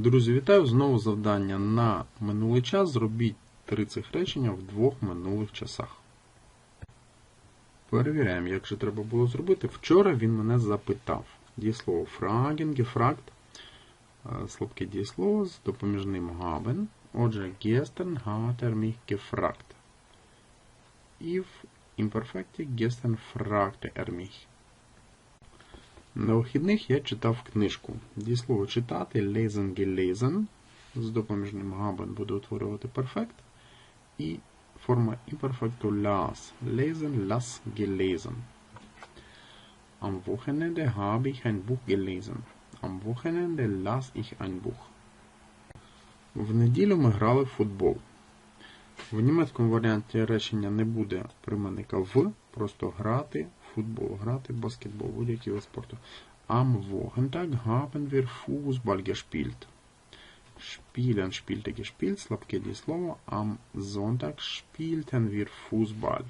Друзі, вітаю! Знову завдання на минулий час. Зробіть три цих речення в двох минулих часах. Перевіряємо, як же треба було зробити. Вчора він мене запитав. Дієслово gefragt, е, слабке дієслово з допоміжним haben. Отже, gestern hat er mich. І в імперфекті gestern fragte er. На вихідних я читав книжку. Дієслово читати lesen gelesen. З допоміжним haben буде утворювати перфект. І форма імперфекту las. Lesen, las, gelesen. Am Wochenende habe ich ein Buch gelesen. Am Wochenende las ich ein Buch. В неділю ми грали в футбол. В німецькому варіанті речення не буде прийменника в, просто грати футбол, грати баскетбол, будь-який вид спорту. Am Wochentag haben wir Fußball gespielt. Spielen spielte gespielt, слабке дієслово. Am Sonntag spielten wir Fußball.